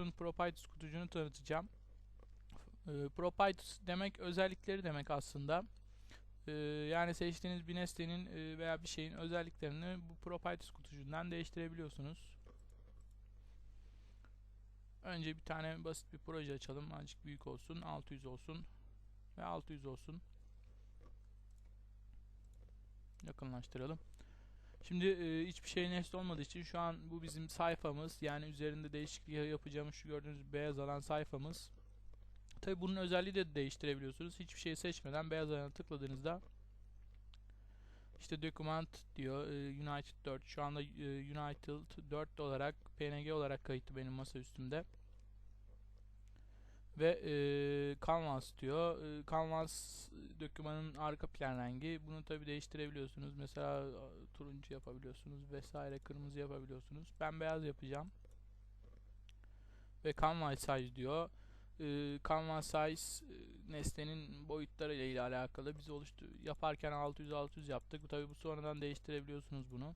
Footprint Properties kutucuğunu tanıtacağım. E, properties demek özellikleri demek aslında. E, yani seçtiğiniz bir nesnenin e, veya bir şeyin özelliklerini bu Properties kutucuğundan değiştirebiliyorsunuz. Önce bir tane basit bir proje açalım. Azıcık büyük olsun. 600 olsun. Ve 600 olsun. Yakınlaştıralım. Şimdi e, hiçbir şey nesne olmadığı için şu an bu bizim sayfamız. Yani üzerinde değişiklik yapacağımız şu gördüğünüz beyaz alan sayfamız. Tabi bunun özelliği de değiştirebiliyorsunuz. Hiçbir şey seçmeden beyaz alana tıkladığınızda işte document diyor e, United 4. Şu anda e, United 4 olarak PNG olarak kayıtlı benim masa üstümde. Ve e, Canvas diyor. E, Canvas dokümanın arka plan rengi. Bunu tabi değiştirebiliyorsunuz. Mesela e, turuncu yapabiliyorsunuz vesaire kırmızı yapabiliyorsunuz. Ben beyaz yapacağım. Ve Canvas size diyor. E, Canvas size e, nesnenin boyutları ile alakalı. Biz oluştu yaparken 600 600 yaptık. Tabi bu sonradan değiştirebiliyorsunuz bunu.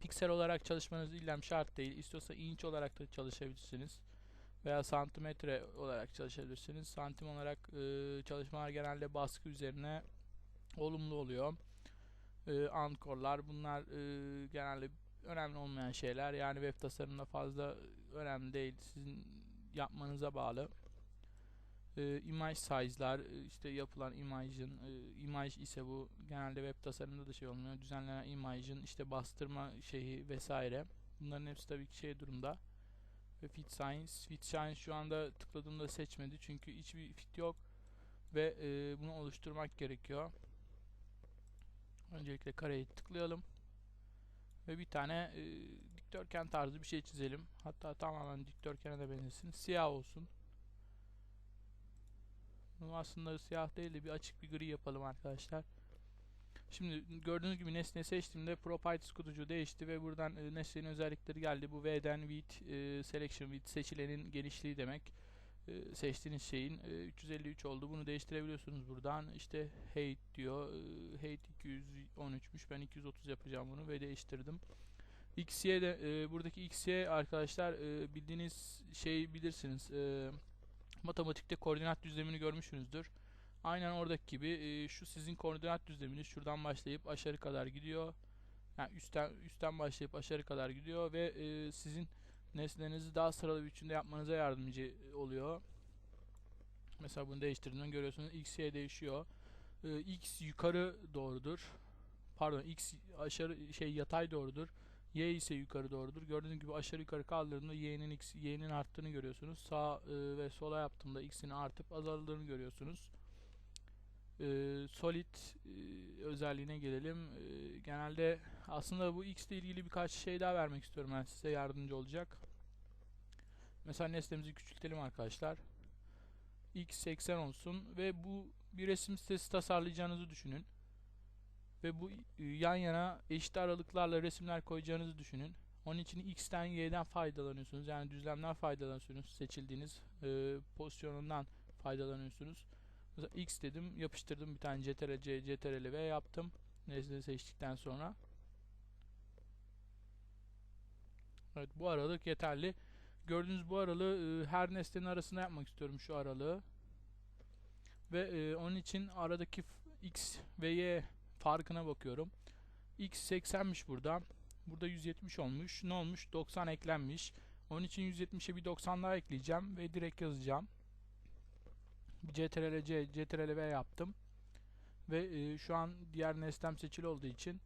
Piksel olarak çalışmanız illem şart değil. İstiyorsa inç olarak da çalışabilirsiniz veya santimetre olarak çalışabilirsiniz. Santim olarak e, çalışmalar genelde baskı üzerine olumlu oluyor. E, ankorlar bunlar e, genelde önemli olmayan şeyler. Yani web tasarımında fazla önemli değil. Sizin yapmanıza bağlı. E, image size'lar işte yapılan image'ın e, image ise bu genelde web tasarımında da şey olmuyor. Düzenlenen image'ın işte bastırma şeyi vesaire. Bunların hepsi tabii ki şey durumda ve fit science. Fit science şu anda tıkladığımda seçmedi çünkü hiçbir fit yok ve e, bunu oluşturmak gerekiyor. Öncelikle kareyi tıklayalım ve bir tane e, dikdörtgen tarzı bir şey çizelim. Hatta tamamen dikdörtgene de benzesin. Siyah olsun. Bunu aslında siyah değil de bir açık bir gri yapalım arkadaşlar. Şimdi gördüğünüz gibi nesne seçtiğimde properties kutucuğu değişti ve buradan e, nesnenin özellikleri geldi. Bu V'den width, e, selection width seçilenin genişliği demek. E, seçtiğiniz şeyin e, 353 oldu. Bunu değiştirebiliyorsunuz buradan. İşte height diyor. E, height 213'müş. Ben 230 yapacağım bunu ve değiştirdim. XY de e, buradaki XY arkadaşlar e, bildiğiniz şey bilirsiniz. E, matematikte koordinat düzlemini görmüşsünüzdür. Aynen oradaki gibi e, şu sizin koordinat düzleminiz şuradan başlayıp aşağı kadar gidiyor. Yani üstten üstten başlayıp aşağı kadar gidiyor ve e, sizin nesnelerinizi daha sıralı bir biçimde yapmanıza yardımcı oluyor. Mesela bunu değiştirdiğinde görüyorsunuz x y değişiyor. E, x yukarı doğrudur. Pardon x aşağı şey yatay doğrudur. Y ise yukarı doğrudur. Gördüğünüz gibi aşağı yukarı kaldırdığımda y'nin x y'nin arttığını görüyorsunuz. Sağ e, ve sola yaptığımda x'in artıp azaldığını görüyorsunuz e, solid e, özelliğine gelelim. E, genelde aslında bu X ile ilgili birkaç şey daha vermek istiyorum ben size yardımcı olacak. Mesela nesnemizi küçültelim arkadaşlar. X 80 olsun ve bu bir resim sitesi tasarlayacağınızı düşünün. Ve bu e, yan yana eşit aralıklarla resimler koyacağınızı düşünün. Onun için X'ten Y'den faydalanıyorsunuz. Yani düzlemden faydalanıyorsunuz. Seçildiğiniz e, pozisyonundan faydalanıyorsunuz. X dedim, yapıştırdım bir tane CTRL C, CTRL V yaptım. Nesne seçtikten sonra. Evet bu aralık yeterli. Gördüğünüz bu aralığı e, her nesnenin arasında yapmak istiyorum şu aralığı. Ve e, onun için aradaki X ve Y farkına bakıyorum. X 80'miş burada. Burada 170 olmuş. Ne olmuş? 90 eklenmiş. Onun için 170'e bir 90 daha ekleyeceğim ve direkt yazacağım. CTRL C, CTRL V yaptım. Ve e, şu an diğer nesnem seçili olduğu için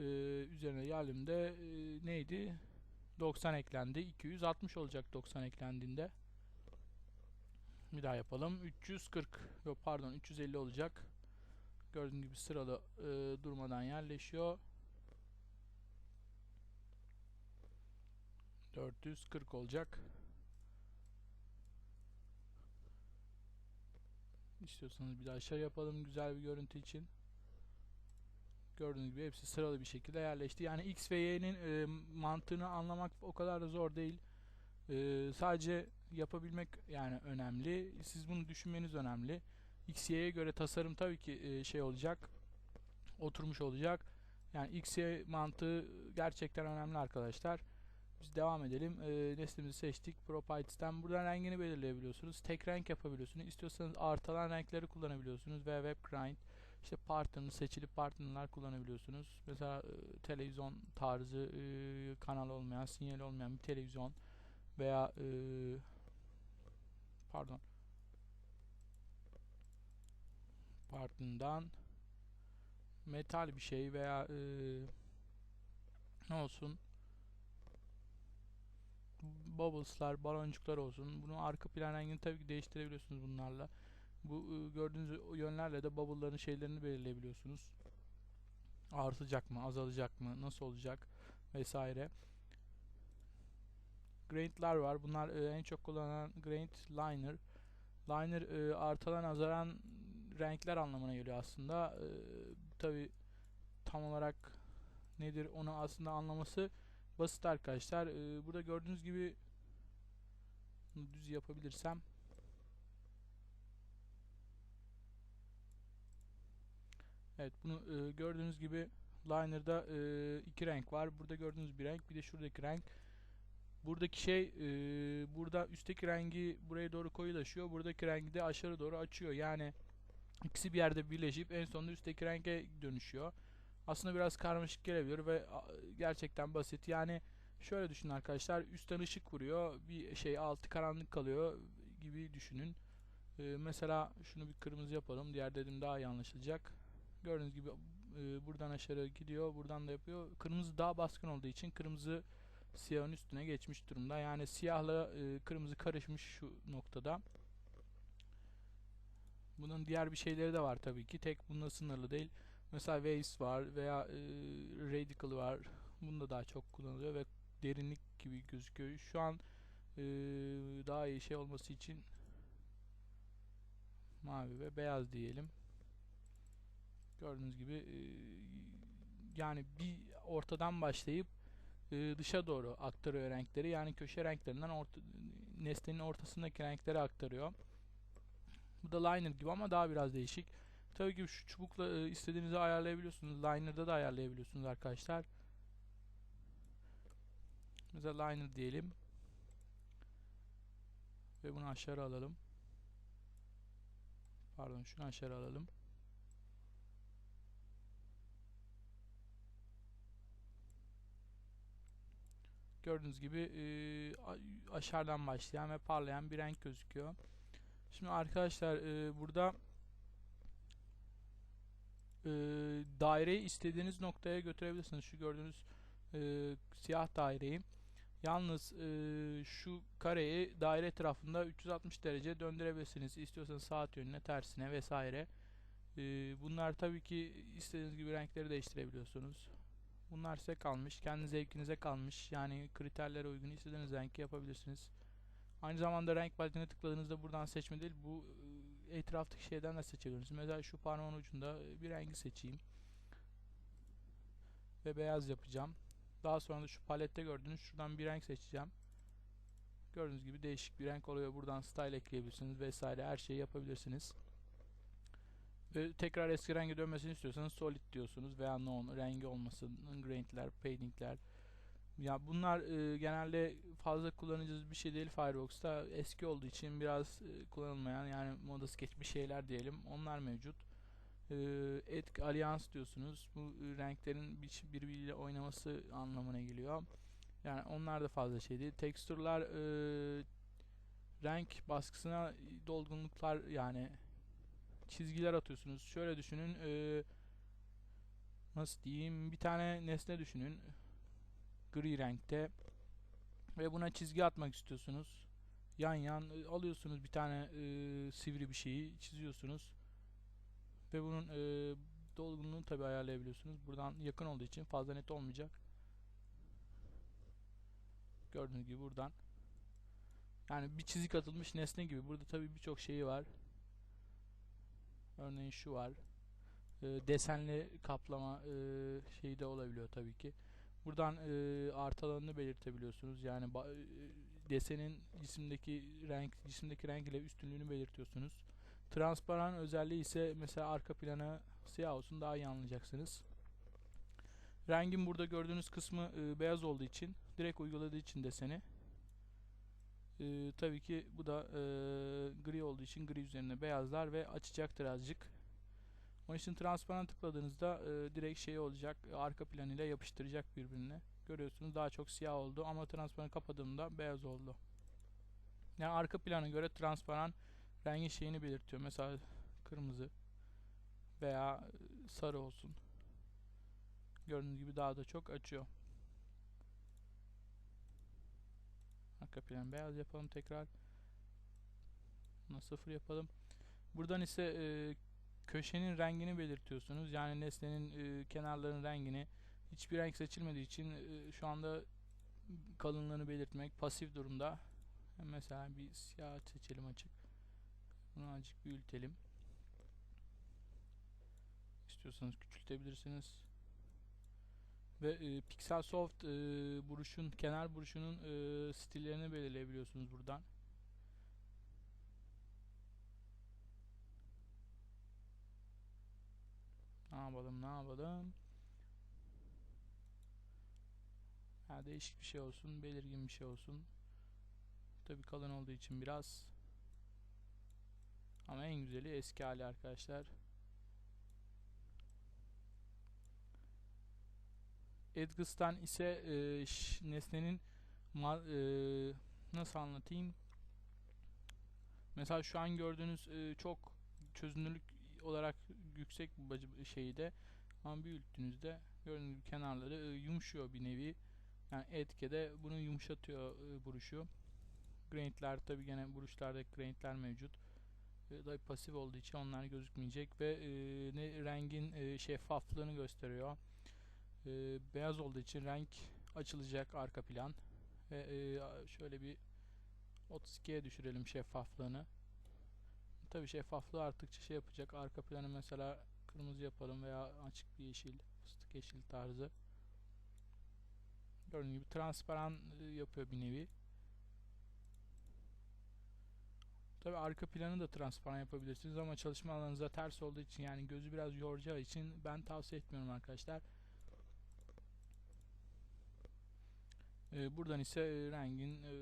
e, üzerine geldiğimde e, neydi? 90 eklendi. 260 olacak 90 eklendiğinde. Bir daha yapalım. 340 yok pardon 350 olacak. Gördüğünüz gibi sıralı e, durmadan yerleşiyor. 440 olacak. İstiyorsanız bir daha aşağı yapalım güzel bir görüntü için. Gördüğünüz gibi hepsi sıralı bir şekilde yerleşti. Yani X ve Y'nin e, mantığını anlamak o kadar da zor değil. E, sadece yapabilmek yani önemli. Siz bunu düşünmeniz önemli. X, Y'ye göre tasarım tabii ki e, şey olacak. Oturmuş olacak. Yani X, Y mantığı gerçekten önemli arkadaşlar. Biz devam edelim. E, nesnemizi seçtik. Properties'ten buradan rengini belirleyebiliyorsunuz. Tek renk yapabiliyorsunuz. İstiyorsanız artalan renkleri kullanabiliyorsunuz. Ve web grind işte partner seçilip partnerler kullanabiliyorsunuz. Mesela e, televizyon tarzı e, kanal olmayan, sinyal olmayan bir televizyon veya e, pardon partnerden metal bir şey veya e, ne olsun bubbles'lar, baloncuklar olsun. Bunu arka plan rengini tabii ki değiştirebiliyorsunuz bunlarla. Bu e, gördüğünüz yönlerle de bubble'ların şeylerini belirleyebiliyorsunuz. Artacak mı, azalacak mı, nasıl olacak vesaire. Graint'lar var. Bunlar en çok kullanılan graint liner. Liner artadan azaran renkler anlamına geliyor aslında. Tabii tam olarak nedir onu aslında anlaması basit arkadaşlar. E, burada gördüğünüz gibi düz yapabilirsem Evet bunu e, gördüğünüz gibi liner'da e, iki renk var. Burada gördüğünüz bir renk bir de şuradaki renk. Buradaki şey e, burada üstteki rengi buraya doğru koyulaşıyor. Buradaki rengi de aşağı doğru açıyor. Yani ikisi bir yerde birleşip en sonunda üstteki renge dönüşüyor. Aslında biraz karmaşık gelebilir ve gerçekten basit. Yani şöyle düşünün arkadaşlar. Üstten ışık vuruyor. Bir şey altı karanlık kalıyor gibi düşünün. E, mesela şunu bir kırmızı yapalım. Diğer dedim daha iyi anlaşılacak. Gördüğünüz gibi e, buradan aşağı gidiyor. Buradan da yapıyor. Kırmızı daha baskın olduğu için kırmızı siyahın üstüne geçmiş durumda. Yani siyahla e, kırmızı karışmış şu noktada. Bunun diğer bir şeyleri de var tabii ki. Tek bununla sınırlı değil. Mesela Waves var veya e, Radical var. Bunda daha çok kullanılıyor ve derinlik gibi gözüküyor. Şu an e, daha iyi şey olması için mavi ve beyaz diyelim. Gördüğünüz gibi e, yani bir ortadan başlayıp e, dışa doğru aktarıyor renkleri. Yani köşe renklerinden orta, nesnenin ortasındaki renkleri aktarıyor. Bu da liner gibi ama daha biraz değişik. Tabii ki şu çubukla e, istediğinizi ayarlayabiliyorsunuz. Liner'da da ayarlayabiliyorsunuz arkadaşlar. Mesela liner diyelim. Ve bunu aşağı alalım. Pardon şunu aşağı alalım. Gördüğünüz gibi e, aşağıdan başlayan ve parlayan bir renk gözüküyor. Şimdi arkadaşlar e, burada e, daireyi istediğiniz noktaya götürebilirsiniz. Şu gördüğünüz e, siyah daireyi. Yalnız e, şu kareyi daire etrafında 360 derece döndürebilirsiniz. İstiyorsanız saat yönüne, tersine vesaire. E, bunlar tabii ki istediğiniz gibi renkleri değiştirebiliyorsunuz. Bunlar size kalmış. Kendi zevkinize kalmış. Yani kriterlere uygun istediğiniz renki yapabilirsiniz. Aynı zamanda renk paletine tıkladığınızda buradan seçme değil. Bu etraftaki şeyden de seçebilirsiniz. Mesela şu parmağın ucunda bir rengi seçeyim. Ve beyaz yapacağım. Daha sonra da şu palette gördüğünüz şuradan bir renk seçeceğim. Gördüğünüz gibi değişik bir renk oluyor. Buradan style ekleyebilirsiniz vesaire her şeyi yapabilirsiniz. Ve tekrar eski renge dönmesini istiyorsanız solid diyorsunuz veya non rengi olmasın, grain'ler, painting'ler. Ya bunlar e, genelde fazla kullanıcı bir şey değil Firefox'ta. Eski olduğu için biraz e, kullanılmayan yani modası geçmiş şeyler diyelim. Onlar mevcut. E, etk Alliance diyorsunuz. Bu e, renklerin bir, birbiriyle oynaması anlamına geliyor. Yani onlar da fazla şey değil. Tekstürler e, renk baskısına dolgunluklar yani çizgiler atıyorsunuz. Şöyle düşünün. E, nasıl diyeyim? Bir tane nesne düşünün. Gri renkte. Ve buna çizgi atmak istiyorsunuz. Yan yan e, alıyorsunuz bir tane e, sivri bir şeyi çiziyorsunuz. Ve bunun e, dolgunluğunu tabi ayarlayabiliyorsunuz. Buradan yakın olduğu için fazla net olmayacak. Gördüğünüz gibi buradan. Yani bir çizik atılmış nesne gibi. Burada tabi birçok şeyi var. Örneğin şu var. E, desenli kaplama e, şeyi de olabiliyor tabii ki. Buradan e, art alanını belirtebiliyorsunuz. Yani e, desenin cisimdeki renk cisimdeki renk ile üstünlüğünü belirtiyorsunuz. Transparan özelliği ise mesela arka plana siyah olsun daha iyi anlayacaksınız. Rengin burada gördüğünüz kısmı e, beyaz olduğu için direkt uyguladığı için deseni. Ee, tabii ki bu da e, gri olduğu için gri üzerine beyazlar ve açacaktır azıcık. Onun için transparan tıkladığınızda e, direkt şey olacak. Arka planıyla yapıştıracak birbirine. Görüyorsunuz daha çok siyah oldu ama transparan kapadığımda beyaz oldu. Yani arka plana göre transparan rengi şeyini belirtiyor. Mesela kırmızı veya e, sarı olsun. Gördüğünüz gibi daha da çok açıyor. Arka plan beyaz yapalım tekrar. Buna sıfır yapalım. Buradan ise e, köşenin rengini belirtiyorsunuz. Yani nesnenin e, kenarların rengini. Hiçbir renk seçilmediği için e, şu anda kalınlığını belirtmek pasif durumda. Mesela bir siyah seçelim açık. Bunu azıcık büyütelim. İstiyorsanız küçültebilirsiniz. Ve e, Pixel Soft e, buruşun, kenar buruşunun e, stillerini belirleyebiliyorsunuz buradan. Yapalım, ne yapalım? Ha, değişik bir şey olsun, belirgin bir şey olsun. Tabi kalın olduğu için biraz. Ama en güzeli eski hali arkadaşlar. Edgus'tan ise e, nesnenin ma- e, nasıl anlatayım? Mesela şu an gördüğünüz e, çok çözünürlük olarak yüksek şeyde ama büyüttüğünüzde gördüğünüz gibi kenarları e, yumuşuyor bir nevi. Yani etkede bunu yumuşatıyor e, buruşu. Grain'ler tabi gene buruşlardaki grain'ler mevcut. E, da pasif olduğu için onlar gözükmeyecek ve ne rengin şeffaflığını gösteriyor. Beyaz olduğu için renk açılacak arka plan. Ve şöyle bir 32'ye düşürelim şeffaflığını. Tabi şeffaflığı arttıkça şey yapacak. Arka planı mesela kırmızı yapalım veya açık bir yeşil, fıstık yeşil tarzı. Gördüğünüz gibi transparan e, yapıyor bir nevi. Tabi arka planı da transparan yapabilirsiniz ama çalışma alanınıza ters olduğu için yani gözü biraz yoracağı için ben tavsiye etmiyorum arkadaşlar. Ee, buradan ise e, rengin e,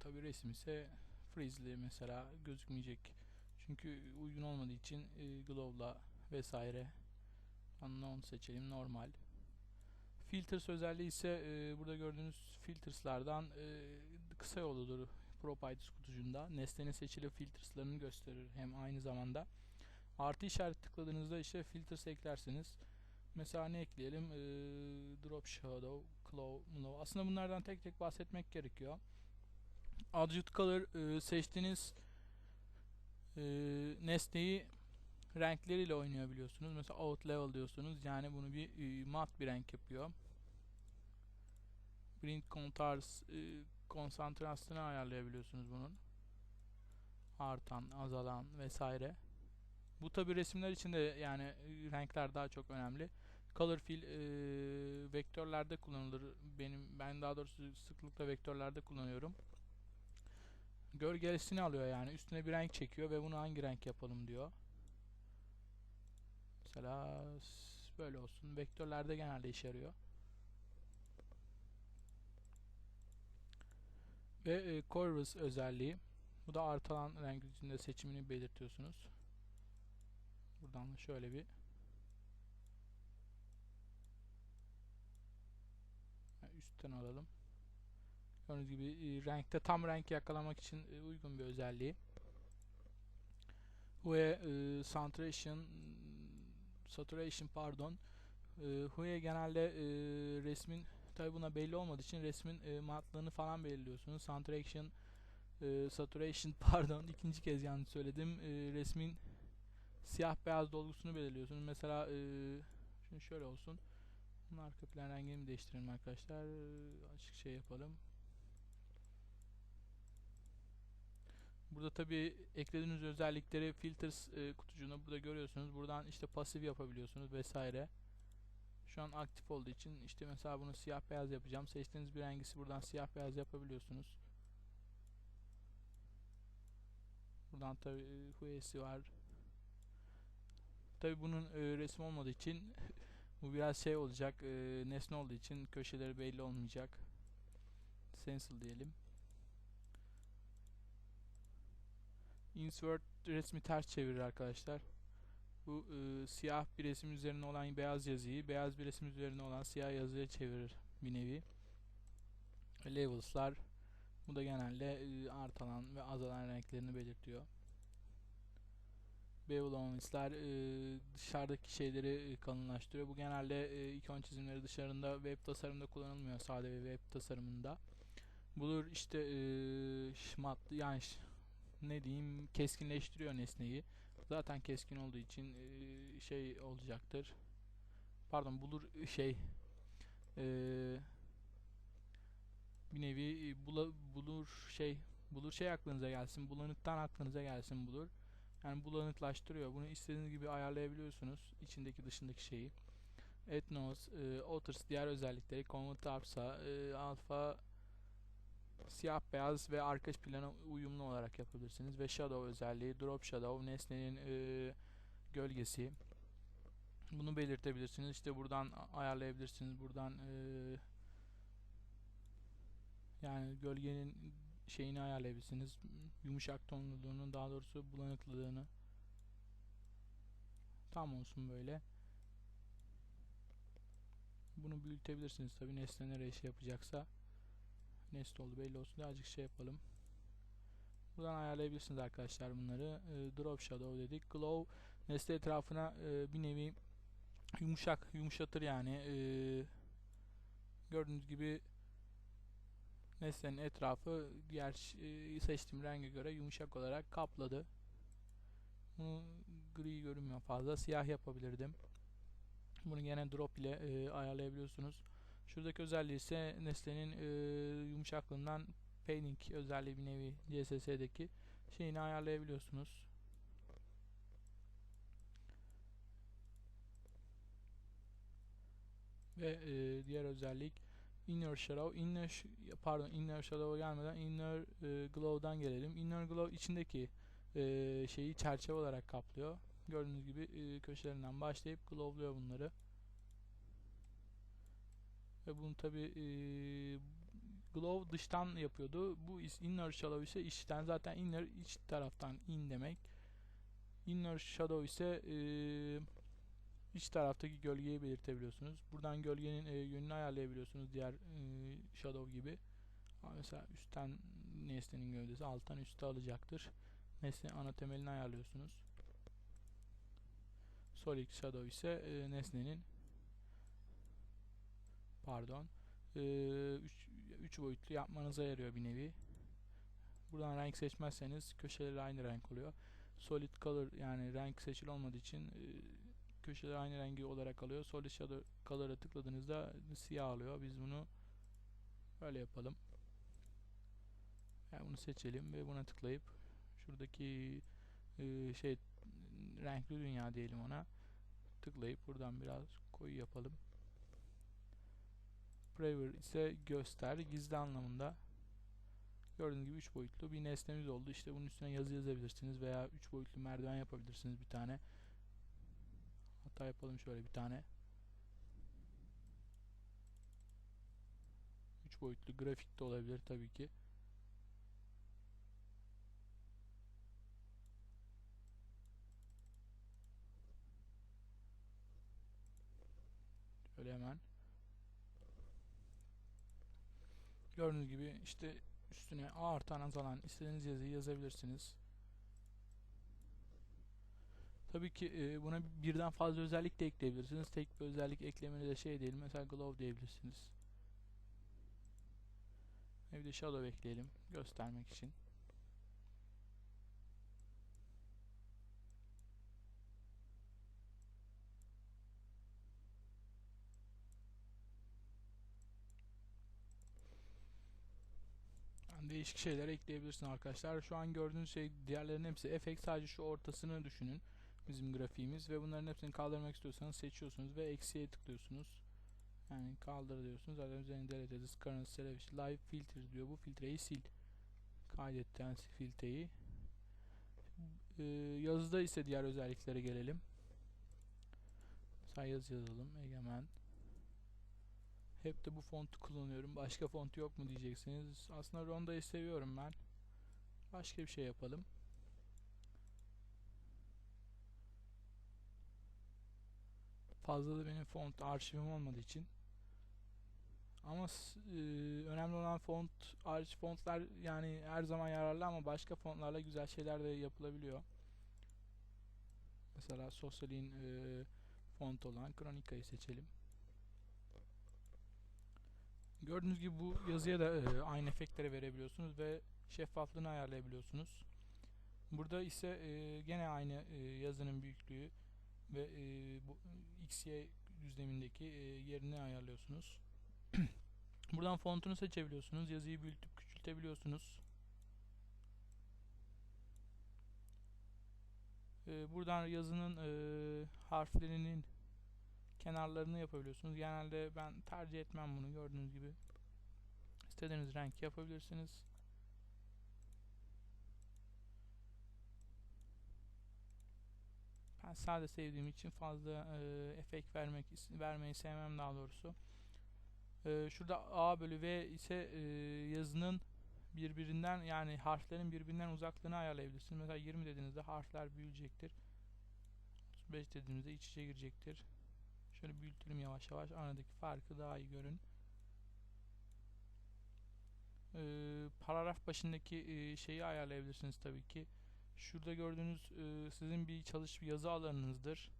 tabi resim ise freeze'li mesela gözükmeyecek. Çünkü uygun olmadığı için e, glow'la vesaire unknown seçelim normal. Filters özelliği ise e, burada gördüğünüz filterslardan e, kısa yoludur Properties kutucuğunda. Nesnenin seçili filterslarını gösterir hem aynı zamanda. Artı işaret tıkladığınızda işte filters eklersiniz. Mesela ne ekleyelim? E, drop shadow, claw, glow. Aslında bunlardan tek tek bahsetmek gerekiyor. Adjust color e, seçtiğiniz e, nesneyi renkleriyle oynayabiliyorsunuz. Mesela out level diyorsunuz. Yani bunu bir e, mat bir renk yapıyor. Print contrast e, konsantrasyonu ayarlayabiliyorsunuz bunun. Artan, azalan vesaire. Bu tabi resimler için de yani e, renkler daha çok önemli. Color fill e, vektörlerde kullanılır. Benim ben daha doğrusu sıklıkla vektörlerde kullanıyorum. Gölgesini alıyor yani üstüne bir renk çekiyor ve bunu hangi renk yapalım diyor. Mesela böyle olsun. Vektörlerde genelde işe yarıyor. Ve e, Chorus özelliği. Bu da artan renk içinde seçimini belirtiyorsunuz. Buradan da şöyle bir üstten alalım. Gördüğünüz gibi e, renkte tam renk yakalamak için e, uygun bir özelliği. Ve e, saturation saturation pardon e, Hue genelde e, resmin tabi buna belli olmadığı için resmin e, matlığını falan belirliyorsunuz. Saturation e, saturation pardon ikinci kez yanlış söyledim. E, resmin siyah beyaz dolgusunu belirliyorsunuz. Mesela e, şunu şöyle olsun. Bunun arka plan rengini değiştirelim arkadaşlar? E, açık şey yapalım. Burada tabi eklediğiniz özellikleri filters e, kutucuğunda burada görüyorsunuz. Buradan işte pasif yapabiliyorsunuz vesaire. Şu an aktif olduğu için işte mesela bunu siyah beyaz yapacağım. Seçtiğiniz bir rengisi buradan siyah beyaz yapabiliyorsunuz. Buradan tabi e, huesi var. Tabi bunun e, resim olmadığı için bu biraz şey olacak. E, nesne olduğu için köşeleri belli olmayacak. Stencil diyelim. Insert resmi ters çevirir arkadaşlar. Bu e, siyah bir resim üzerine olan beyaz yazıyı beyaz bir resim üzerine olan siyah yazıya çevirir bir nevi. Levels'lar bu da genelde e, artalan ve azalan renklerini belirtiyor. Bevelons'lar e, dışarıdaki şeyleri e, kalınlaştırıyor. Bu genelde e, ikon çizimleri dışarında web tasarımında kullanılmıyor. Sade ve web tasarımında. Bulur işte e, yani ne diyeyim keskinleştiriyor nesneyi. Zaten keskin olduğu için e, şey olacaktır. Pardon bulur şey e, bir nevi e, bulur şey bulur şey aklınıza gelsin. Bulanıktan aklınıza gelsin bulur. Yani bulanıklaştırıyor. Bunu istediğiniz gibi ayarlayabiliyorsunuz. içindeki dışındaki şeyi. Ethnos, e, Otters diğer özellikleri, Convert Arps'a, e, Alpha siyah beyaz ve arka plana uyumlu olarak yapabilirsiniz. Ve Shadow özelliği, Drop Shadow, nesnenin e, gölgesi. Bunu belirtebilirsiniz. İşte buradan ayarlayabilirsiniz. Buradan e, yani gölgenin şeyini ayarlayabilirsiniz. Yumuşak tonluluğunu, daha doğrusu bulanıklılığını. Tam olsun böyle. Bunu büyütebilirsiniz tabi nesne nereye şey yapacaksa. Nesne oldu belli olsun diye azıcık şey yapalım. Buradan ayarlayabilirsiniz arkadaşlar bunları. E, drop shadow dedik. Glow nesne etrafına e, bir nevi yumuşak yumuşatır yani. E, gördüğünüz gibi nesnenin etrafı diğer e, seçtiğim renge göre yumuşak olarak kapladı. Bunu gri görünmüyor fazla. Siyah yapabilirdim. Bunu gene drop ile e, ayarlayabiliyorsunuz. Şuradaki özelliği ise nesnenin e, yumuşaklığından painting özelliği bir nevi CSS'deki şeyini ayarlayabiliyorsunuz. Ve e, diğer özellik inner shadow, inner pardon inner shadow'a gelmeden inner e, glow'dan gelelim. Inner glow içindeki e, şeyi çerçeve olarak kaplıyor. Gördüğünüz gibi e, köşelerinden başlayıp glowluyor bunları. Ve bunu tabi e, glow dıştan yapıyordu. Bu inner shadow ise içten zaten inner iç taraftan in demek. Inner shadow ise e, iç taraftaki gölgeyi belirtebiliyorsunuz. Buradan gölgenin e, yönünü ayarlayabiliyorsunuz diğer e, shadow gibi. Mesela üstten nesnenin gövdesi alttan üste alacaktır. Nesne ana temelini ayarlıyorsunuz. Solid shadow ise e, nesnenin pardon 3 boyutlu yapmanıza yarıyor bir nevi. Buradan renk seçmezseniz köşeleri aynı renk oluyor. Solid color yani renk seçili olmadığı için e, köşeler aynı rengi olarak alıyor. Solid shadow color'a tıkladığınızda siyah alıyor. Biz bunu böyle yapalım. Yani bunu seçelim ve buna tıklayıp şuradaki e, şey renkli dünya diyelim ona. Tıklayıp buradan biraz koyu yapalım. Preview ise göster, gizli anlamında. Gördüğünüz gibi 3 boyutlu bir nesnemiz oldu. İşte bunun üstüne yazı yazabilirsiniz veya 3 boyutlu merdiven yapabilirsiniz bir tane. Hatta yapalım şöyle bir tane. 3 boyutlu grafik de olabilir tabii ki. Şöyle hemen. Gördüğünüz gibi işte üstüne artan azalan istediğiniz yazıyı yazabilirsiniz. Tabii ki e, buna birden fazla özellik de ekleyebilirsiniz. Tek bir özellik eklemeni de şey değil. Mesela glow diyebilirsiniz. Bir de shadow ekleyelim göstermek için. Yani değişik şeyler ekleyebilirsin arkadaşlar. Şu an gördüğünüz şey diğerlerinin hepsi efekt. Sadece şu ortasını düşünün. Bizim grafiğimiz ve bunların hepsini kaldırmak istiyorsanız seçiyorsunuz ve eksiye tıklıyorsunuz. Yani kaldır diyorsunuz. Zaten üzerine this current selection live filter diyor. Bu filtreyi sil. Kaydetten filtreyi. Ee, yazıda ise diğer özelliklere gelelim. Mesela yazı yazalım. Egemen. Hep de bu fontu kullanıyorum. Başka font yok mu diyeceksiniz. Aslında Ronda'yı seviyorum ben. Başka bir şey yapalım. Fazla da benim font arşivim olmadığı için. Ama e, önemli olan font, hariç fontlar yani her zaman yararlı ama başka fontlarla güzel şeyler de yapılabiliyor. Mesela Social'in e, font olan Chronica'yı seçelim. Gördüğünüz gibi bu yazıya da e, aynı efektleri verebiliyorsunuz ve şeffaflığını ayarlayabiliyorsunuz. Burada ise e, gene aynı e, yazının büyüklüğü ve e, bu XY düzlemindeki e, yerini ayarlıyorsunuz. Buradan fontunu seçebiliyorsunuz. Yazıyı büyütüp küçültebiliyorsunuz. Buradan yazının harflerinin kenarlarını yapabiliyorsunuz. Genelde ben tercih etmem bunu gördüğünüz gibi. İstediğiniz renk yapabilirsiniz. Ben sade sevdiğim için fazla e, efekt vermek vermeyi sevmem daha doğrusu. E, şurada A bölü V ise e, yazının birbirinden yani harflerin birbirinden uzaklığını ayarlayabilirsiniz. Mesela 20 dediğinizde harfler büyüyecektir. 35 dediğimizde iç içe girecektir. Şöyle büyütelim yavaş yavaş aradaki farkı daha iyi görün. Ee, paragraf başındaki e, şeyi ayarlayabilirsiniz tabii ki. Şurada gördüğünüz e, sizin bir çalış yazı alanınızdır.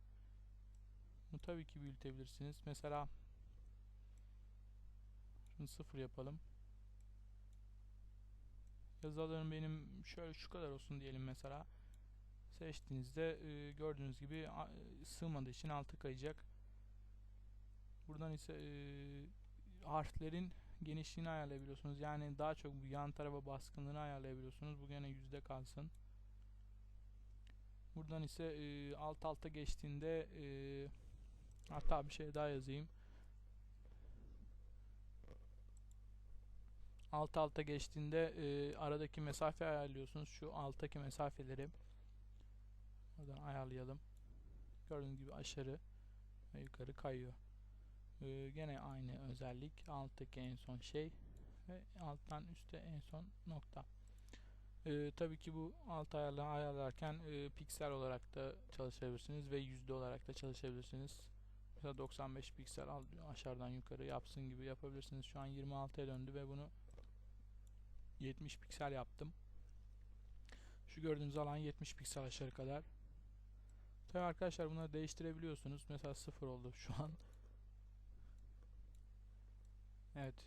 Bunu tabii ki büyütebilirsiniz. Mesela şunu sıfır yapalım. Yazı alanım benim şöyle şu kadar olsun diyelim mesela. Seçtiğinizde e, gördüğünüz gibi a- sığmadığı için altı kayacak. Buradan ise e, harflerin genişliğini ayarlayabiliyorsunuz. Yani daha çok bu yan tarafa baskınlığını ayarlayabiliyorsunuz. Bu gene yüzde kalsın. Buradan ise e, alt alta geçtiğinde e, hatta bir şey daha yazayım. Alt alta geçtiğinde e, aradaki mesafe ayarlıyorsunuz. Şu alttaki mesafeleri buradan ayarlayalım. Gördüğünüz gibi aşağı ve yukarı kayıyor. Ee, gene aynı özellik. Alttaki en son şey ve alttan üste en son nokta. Ee, tabii ki bu alt ayarla ayarlarken e, piksel olarak da çalışabilirsiniz ve yüzde olarak da çalışabilirsiniz. Mesela 95 piksel al, aşağıdan yukarı yapsın gibi yapabilirsiniz. Şu an 26'ya döndü ve bunu 70 piksel yaptım. Şu gördüğünüz alan 70 piksel aşağı kadar. Tabii arkadaşlar bunları değiştirebiliyorsunuz. Mesela 0 oldu şu an. Evet.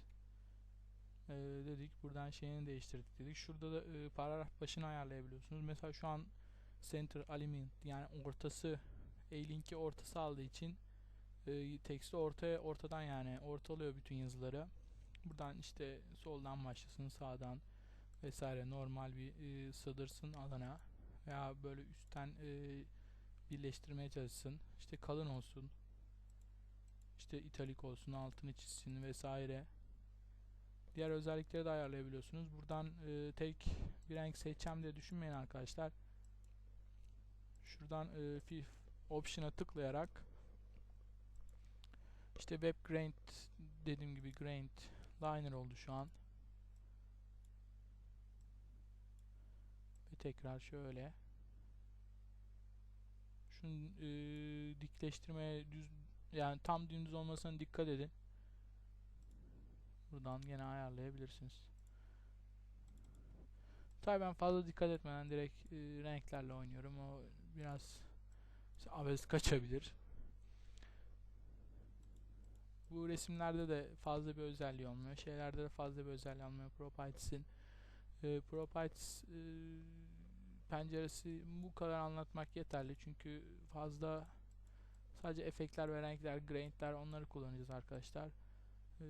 Ee, dedik buradan şeyini değiştirdik dedik. Şurada da e, paragraf başını ayarlayabiliyorsunuz. Mesela şu an center alignment yani ortası A-link'i ortası aldığı için e, teksti ortaya ortadan yani ortalıyor bütün yazıları. Buradan işte soldan başlasın sağdan vesaire normal bir e, sığdırsın alana veya böyle üstten e, birleştirmeye çalışsın. İşte kalın olsun. İşte italik olsun, altını çizsin vesaire. Diğer özellikleri de ayarlayabiliyorsunuz. Buradan e, tek bir renk seçeceğim diye düşünmeyin arkadaşlar. Şuradan e, Fifth Option'a tıklayarak işte Web Grain dediğim gibi Grain Liner oldu şu an. Ve tekrar şöyle. Şunu e, dikleştirmeye düz yani tam dümdüz olmasına dikkat edin. Buradan yine ayarlayabilirsiniz. Tabii ben fazla dikkat etmeden direkt e, renklerle oynuyorum. O biraz abes kaçabilir. Bu resimlerde de fazla bir özelliği olmuyor. Şeylerde de fazla bir özelliği olmuyor. Properties'in e, Properties e, penceresi bu kadar anlatmak yeterli. Çünkü fazla sadece efektler ve renkler, grain'ler onları kullanacağız arkadaşlar. Ee,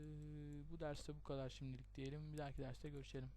bu derste bu kadar şimdilik diyelim. Bir dahaki derste görüşelim.